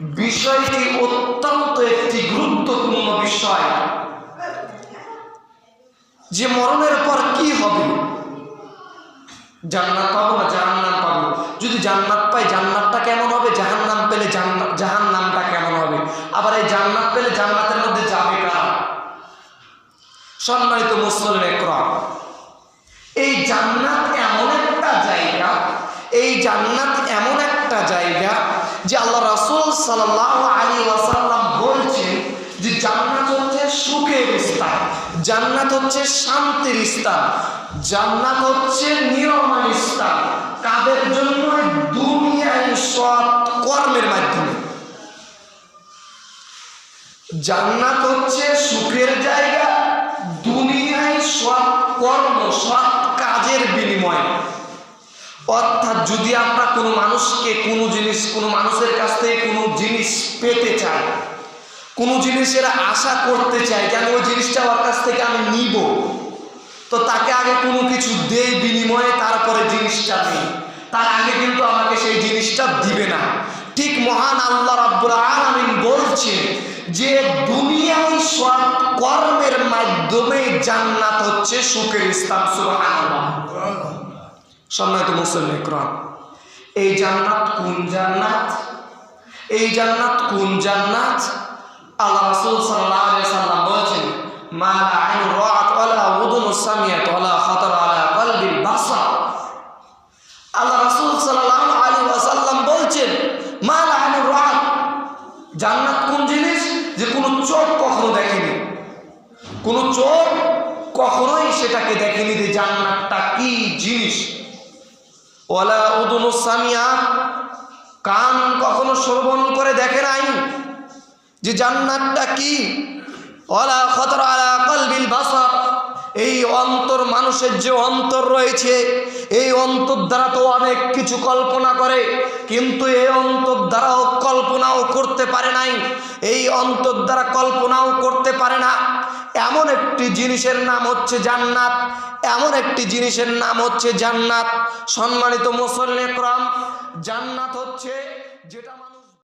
বিষয়টি অত্যন্ত একটি গুরুত্বপূর্ণ বিষয়। যে মরণের পর কি হবে? জান্নাত পাবো না জাহান্নাম পাবো? যদি জান্নাত পাই, জান্নাতটা কেমন হবে? জাহান্নাম পেলে জাহান্নামটা কেমন হবে? আবার এই জান্নাত পেলে জান্নাতের মধ্যে যাবে কারা? সম্মানিত মুসলিম একরম, এই জান্নাত এমন একটা জায়গা, এই জান্নাত যে আল্লাহ রাসূল সাল্লাল্লাহু আলাইহি ওয়াসাল্লাম বলছেন যে জান্নাত হচ্ছে সুখের স্থান, জান্নাত হচ্ছে শান্তির স্থান, জান্নাত হচ্ছে নিয়মের স্থান। কাদের জন্য? দুনিয়ায় সৎ কর্মের মাধ্যমে। জান্নাত হচ্ছে সুখের জায়গা, দুনিয়ায় সৎ কর্ম, সৎ কাজের বিনিময়। অর্থাৎ যদি আমরা কোনো মানুষকে কোনো জিনিস, কোনো মানুষের কাছ থেকে কোনো জিনিস পেতে চাই, কোনো জিনিসের আশা করতে চাই আমি ওই জিনিসটা ওর কাছ থেকে আমি নিব, তো তাকে আগে কোনো কিছু দেই বিনিময়ে তারপরে জিনিসটা নেই। তার আগে কিন্তু আমাকে সেই জিনিসটা দিবে না। ঠিক মহান আল্লাহ রাব্বুল আলামিন বলছেন যে দুনিয়ায় সৎ কর্মের মাধ্যমে জান্নাত হচ্ছে সুখের স্থান, সুবহানাল্লাহ। সম্মানিত মুসলিম এই জান্নাত কোন জান্নাত? এই জান্নাত কোন জান্নাত? আল্লাহ রাসূল সাল্লাল্লাহু আলাইহি সাল্লাম বলেছেন, মা আইন রাআত ওয়ালা উযুন সামিয়াত ওয়ালা খাতার আলা কলবিল বাসার. আল্লাহ রাসূল সাল্লাল্লাহু আলাইহি ওয়াসাল্লাম বলছেন, মা লা আইন রাআত। জান্নাত কোন জিনিস যে কোনো চোখ কখনো দেখেনি? কোনো চোখ কখনোই সেটাকে দেখেনি যে জান্নাতটা কি জিনিস? ওয়ালা উদুন সামিয়া, কান কখনো শ্রবণ করে দেখে নাই যে জান্নাতটা কি? ওয়ালা খতর আলা কলবিল বাসার। এই অন্তর মানুষের যে অন্তর রয়েছে, এই অন্তর দ্বারা তো অনেক কিছু কল্পনা করে, কিন্তু এই অন্তর দ্বারাও কল্পনাও করতে পারে নাই। এই অন্তর দ্বারা কল্পনাও করতে পারে না। এমন একটি জিনিসের নাম হচ্ছে জান্নাত। এমন একটি জিনিসের নাম হচ্ছে জান্নাত। সম্মানিত মুসল্লি ক্রম জান্নাত হচ্ছে যেটা মানুষ